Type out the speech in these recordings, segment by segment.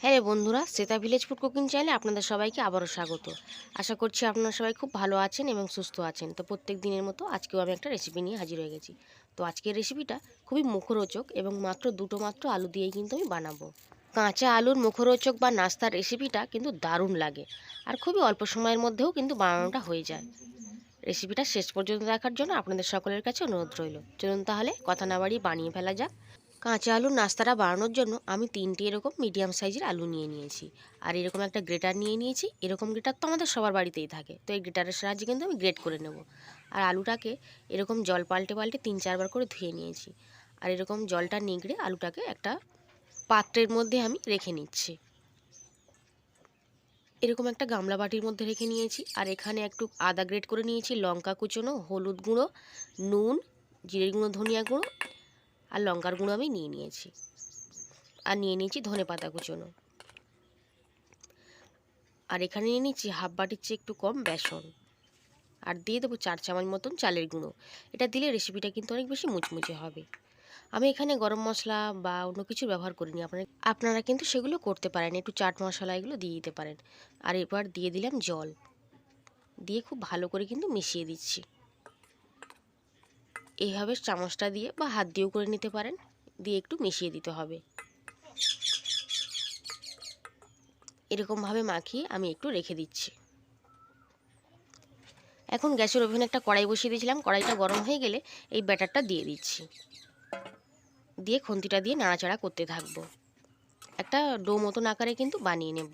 হ্যাঁ রে বন্ধুরা, শ্বেতা ভিলেজ ফুড কুকিং চ্যানেলে আপনাদের সবাইকে আবারও স্বাগত। আশা করছি আপনারা সবাই খুব ভালো আছেন এবং সুস্থ আছেন। তো প্রত্যেক দিনের মতো আজকেও আমি একটা রেসিপি নিয়ে হাজির হয়ে গেছি। তো আজকের রেসিপিটা খুবই মুখরোচক এবং মাত্র দুটো মাত্র আলু দিয়েই কিন্তু আমি বানাবো। কাঁচা আলুর মুখরোচক বা নাস্তার রেসিপিটা কিন্তু দারুণ লাগে আর খুবই অল্প সময়ের মধ্যেও কিন্তু বানানোটা হয়ে যায়। রেসিপিটা শেষ পর্যন্ত দেখার জন্য আপনাদের সকলের কাছে অনুরোধ রইল। চলুন তাহলে কথা না বাড়িয়ে বানিয়ে ফেলা যাক। কাঁচা আলুর নাস্তাটা বানানোর জন্য আমি তিনটে এরকম মিডিয়াম সাইজের আলু নিয়ে নিয়েছি। আর এরকম একটা গ্রেটার নিয়ে নিয়েছি, এরকম গ্রেটার তো আমাদের সবার বাড়িতেই থাকে। তো এই গ্রেটারের সাহায্যে কিন্তু আমি গ্রেট করে নেব। আর আলুটাকে এরকম জল পাল্টে পাল্টে তিন চারবার করে ধুয়ে নিয়েছি। আর এরকম জলটা নিগড়ে আলুটাকে একটা পাত্রের মধ্যে আমি রেখে নিচ্ছি। এরকম একটা গামলা বাটির মধ্যে রেখে নিয়েছি। আর এখানে একটু আদা গ্রেট করে নিয়েছি, লঙ্কা কুচোনো, হলুদ গুঁড়ো, নুন, জিরে গুঁড়ো, ধনিয়া গুঁড়ো আর লঙ্কার গুঁড়ো আমি নিয়ে নিয়েছি। আর নিয়ে নিয়েছি ধনে পাতা কুচোনো। আর এখানে নিয়ে নিচ্ছি হাফ বাটির চেয়ে একটু কম বেসন। আর দিয়ে দেবো চার চামচ মতন চালের গুঁড়ো। এটা দিলে রেসিপিটা কিন্তু অনেক বেশি মুচমুচে হবে। আমি এখানে গরম মশলা বা অন্য কিছু ব্যবহার করিনি। আপনারা আপনারা কিন্তু সেগুলো করতে পারেন। একটু চাট মশলা এগুলো দিয়ে দিতে পারেন। আর এবার দিয়ে দিলাম জল। দিয়ে খুব ভালো করে কিন্তু মিশিয়ে দিচ্ছি। এইভাবে চামচটা দিয়ে বা হাত দিয়েও করে নিতে পারেন। দিয়ে একটু মিশিয়ে দিতে হবে। এরকমভাবে মাখিয়ে আমি একটু রেখে দিচ্ছি। এখন গ্যাসের ওভেনে একটা কড়াই বসিয়ে দিয়েছিলাম। কড়াইটা গরম হয়ে গেলে এই ব্যাটারটা দিয়ে দিচ্ছি। দিয়ে খুন্তিটা দিয়ে নাড়াচাড়া করতে থাকব। একটা ডো মতন আকারে কিন্তু বানিয়ে নেব।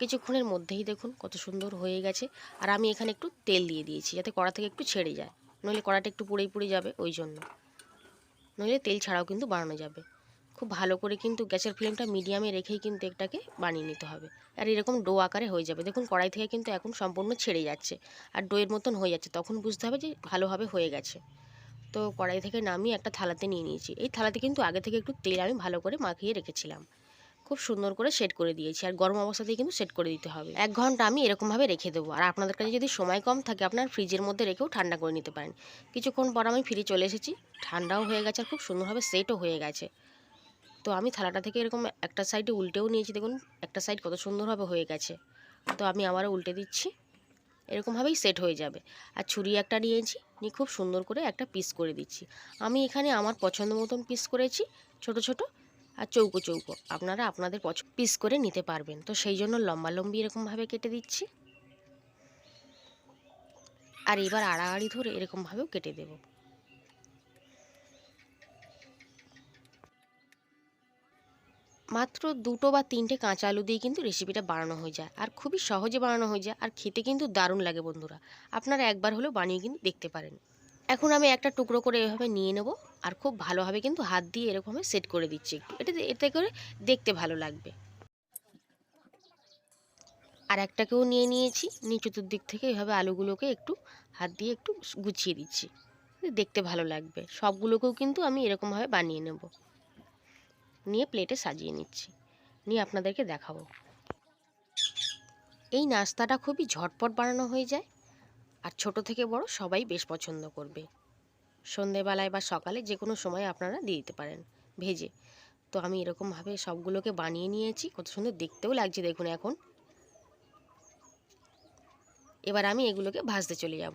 কিছুক্ষণের মধ্যেই দেখুন কত সুন্দর হয়ে গেছে। আর আমি এখানে একটু তেল দিয়ে দিয়েছি যাতে কড়া থেকে একটু ছেড়ে যায়। নইলে কড়াটা একটু পুড়েই পুড়ে যাবে ওই জন্য। নইলে তেল ছাড়াও কিন্তু বানানো যাবে। খুব ভালো করে কিন্তু গ্যাসের ফ্লেমটা মিডিয়ামে রেখেই কিন্তু এটাকে বানিয়ে নিতে হবে। আর এরকম ডো আকারে হয়ে যাবে। দেখুন কড়াই থেকে কিন্তু এখন সম্পূর্ণ ছেড়ে যাচ্ছে। আর ডোয়ের মতন হয়ে যাচ্ছে। তখন বুঝতে হবে যে ভালোভাবে হয়ে গেছে। তো কড়াই থেকে নামিয়ে একটা থালাতে নিয়ে নিয়েছি। এই থালাতে কিন্তু আগে থেকে একটু তেল আমি ভালো করে মাখিয়ে রেখেছিলাম। খুব সুন্দর করে সেট করে দিয়েছি। আর গরম অবস্থাতেই কিন্তু সেট করে দিতে হবে। এক ঘণ্টা আমি এরকমভাবে রেখে দেবো। আর আপনাদের কাছে যদি সময় কম থাকে, আপনার ফ্রিজের মধ্যে রেখেও ঠান্ডা করে নিতে পারেন। কিছুক্ষণ পর আমি ফিরে চলে এসেছি। ঠান্ডাও হয়ে গেছে আর খুব সুন্দরভাবে সেটও হয়ে গেছে। তো আমি থালাটা থেকে এরকম একটা সাইডে উল্টেও নিয়েছি। দেখুন, একটা সাইড কত সুন্দরভাবে হয়ে গেছে। তো আমি আবারও উল্টে দিচ্ছি। এরকমভাবেই সেট হয়ে যাবে। আর ছুরি একটা নিয়েছি। নিয়ে খুব সুন্দর করে একটা পিস করে দিচ্ছি। আমি এখানে আমার পছন্দ মতন পিস করেছি। ছোট ছোট। আর চৌকো চৌকো। আপনারা আপনাদের পছন্দ পিস করে নিতে পারবেন। তো সেই জন্য লম্বা লম্বি এরকমভাবে কেটে দিচ্ছি। আর এবার আড়াআড়ি ধরে এরকমভাবেও কেটে দেব। মাত্র দুটো বা তিনটে কাঁচা আলু দিয়ে কিন্তু রেসিপিটা বানানো হয়ে যায়। আর খুবই সহজে বানানো হয়ে যায়। আর খেতে কিন্তু দারুণ লাগে বন্ধুরা। আপনারা একবার হলেও বানিয়ে কিন্তু দেখতে পারেন। এখন আমি একটা টুকরো করে এভাবে নিয়ে নেব। আর খুব ভালোভাবে কিন্তু হাত দিয়ে এরকমভাবে সেট করে দিচ্ছি একটু। এটা এতে করে দেখতে ভালো লাগবে। আর একটাকেও নিয়ে নিয়েছি। নিয়ে চতুর্দিক থেকে এভাবে আলুগুলোকে একটু হাত দিয়ে একটু গুছিয়ে দিচ্ছি। দেখতে ভালো লাগবে। সবগুলোকেও কিন্তু আমি এরকমভাবে বানিয়ে নেব। নিয়ে প্লেটে সাজিয়ে নিচ্ছি। নিয়ে আপনাদেরকে দেখাবো। এই নাস্তাটা খুবই ঝটপট বানানো হয়ে যায়। আর ছোট থেকে বড় সবাই বেশ পছন্দ করবে। সন্ধেবেলায় বা সকালে যে কোনো সময় আপনারা দিয়ে দিতে পারেন ভেজে। তো আমি এরকমভাবে সবগুলোকে বানিয়ে নিয়েছি। কত সুন্দর দেখতেও লাগছে দেখুন এখন। এবার আমি এগুলোকে ভাজতে চলে যাব।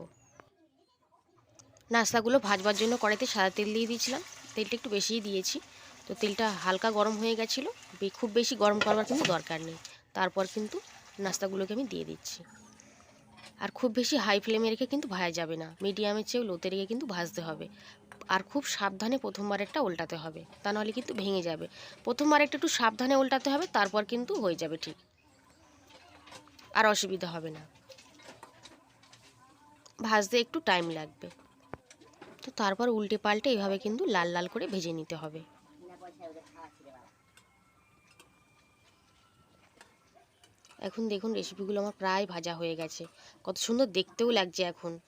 নাস্তাগুলো ভাজবার জন্য কড়াইতে সাদা তেল দিয়ে দিয়েছিলাম। তেলটা একটু বেশিই দিয়েছি। তো তেলটা হালকা গরম হয়ে গেছিল। খুব বেশি গরম করবার কিন্তু দরকার নেই। তারপর কিন্তু নাস্তাগুলোকে আমি দিয়ে দিচ্ছি। আর খুব বেশি হাই ফ্লেমে রেখে কিন্তু ভাজা যাবে না। মিডিয়ামের চেয়েও লোতে রেখে কিন্তু ভাজতে হবে। আর খুব সাবধানে প্রথমবার একটা উল্টাতে হবে, তা নাহলে কিন্তু ভেঙে যাবে। প্রথমবার একটা একটু সাবধানে উল্টাতে হবে, তারপর কিন্তু হয়ে যাবে ঠিক। আর অসুবিধা হবে না। ভাজতে একটু টাইম লাগবে। তো তারপর উল্টে পাল্টে এইভাবে কিন্তু লাল লাল করে ভেজে নিতে হবে। এখন দেখুন রেসিপিগুলো আমার প্রায় ভাজা হয়ে গেছে। কত সুন্দর দেখতেও লাগছে এখন।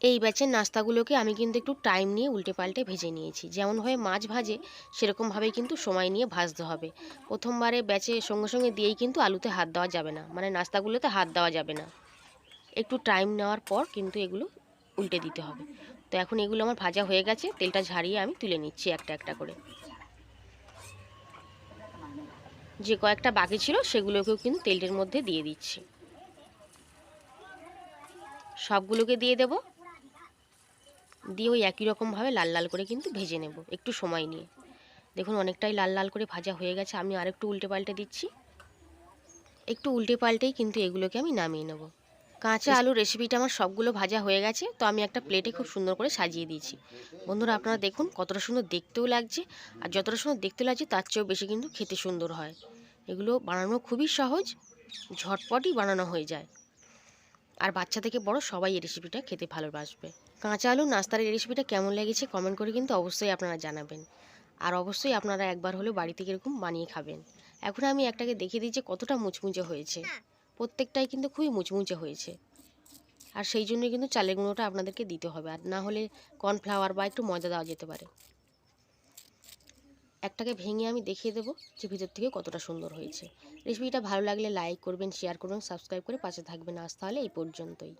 এই ব্যাচের নাস্তাগুলোকে আমি কিন্তু একটু টাইম নিয়ে উল্টে পাল্টে ভেজে নিয়েছি। যেমন যেমনভাবে মাছ ভাজে সেরকমভাবেই কিন্তু সময় নিয়ে ভাজতে হবে। প্রথমবারে ব্যাচে সঙ্গে সঙ্গে দিয়েই কিন্তু আলুতে হাত দেওয়া যাবে না। মানে নাস্তাগুলোতে হাত দেওয়া যাবে না। একটু টাইম নেওয়ার পর কিন্তু এগুলো উল্টে দিতে হবে। তো এখন এগুলো আমার ভাজা হয়ে গেছে, তেলটা ঝারিয়ে আমি তুলে নিচ্ছি একটা একটা করে। যে কয়েকটা বাকি ছিল সেগুলোকেও কিন্তু তেলটির মধ্যে দিয়ে দিচ্ছি। সবগুলোকে দিয়ে দেব। দিয়ে ওই একই রকমভাবে লাল লাল করে কিন্তু ভেজে নেব একটু সময় নিয়ে। দেখুন, অনেকটাই লাল লাল করে ভাজা হয়ে গেছে। আমি আরেকটু উল্টে পাল্টে দিচ্ছি। একটু উল্টে পাল্টেই কিন্তু এগুলোকে আমি নামিয়ে নেব। কাঁচা আলু রেসিপিটা আমার সবগুলো ভাজা হয়ে গেছে তো আমি একটা প্লেটে খুব সুন্দর করে সাজিয়ে দিয়েছি। বন্ধুরা আপনারা দেখুন কতটা সুন্দর দেখতেও লাগছে আর যতটা সুন্দর দেখতে লাগছে তার চেয়েও বেশি কিন্তু খেতে সুন্দর হয়। এগুলো বানানো খুবই সহজ ঝটপটই বানানো হয়ে যায়। আর বাচ্চা থেকে বড় সবাই এই রেসিপিটা খেতে ভালোবাসবে। কাঁচা আলু নাস্তার এই রেসিপিটা কেমন লেগেছে কমেন্ট করে কিন্তু অবশ্যই আপনারা জানাবেন। আর অবশ্যই আপনারা একবার হলেও বাড়িতে এরকম বানিয়ে খাবেন। এখন আমি একটাকে দেখিয়ে দিই যে কতটা মুচমুচে হয়েছে। প্রত্যেকটাই কিন্তু খুবই মুচমুচে হয়েছে। আর সেই জন্যই কিন্তু চালের গুঁড়োটা আপনাদেরকে দিতে হবে। আর না হলে কর্নফ্লাওয়ার বা একটু ময়দা দেওয়া যেতে পারে। একটাকে ভেঙে আমি দেখিয়ে দেবো যে ভিতর থেকে কতটা সুন্দর হয়েছে। রেসিপিটা ভালো লাগলে লাইক করবেন, শেয়ার করবেন সাবস্ক্রাইব করে পাশে থাকবেন আজ তাহলে এই পর্যন্তই।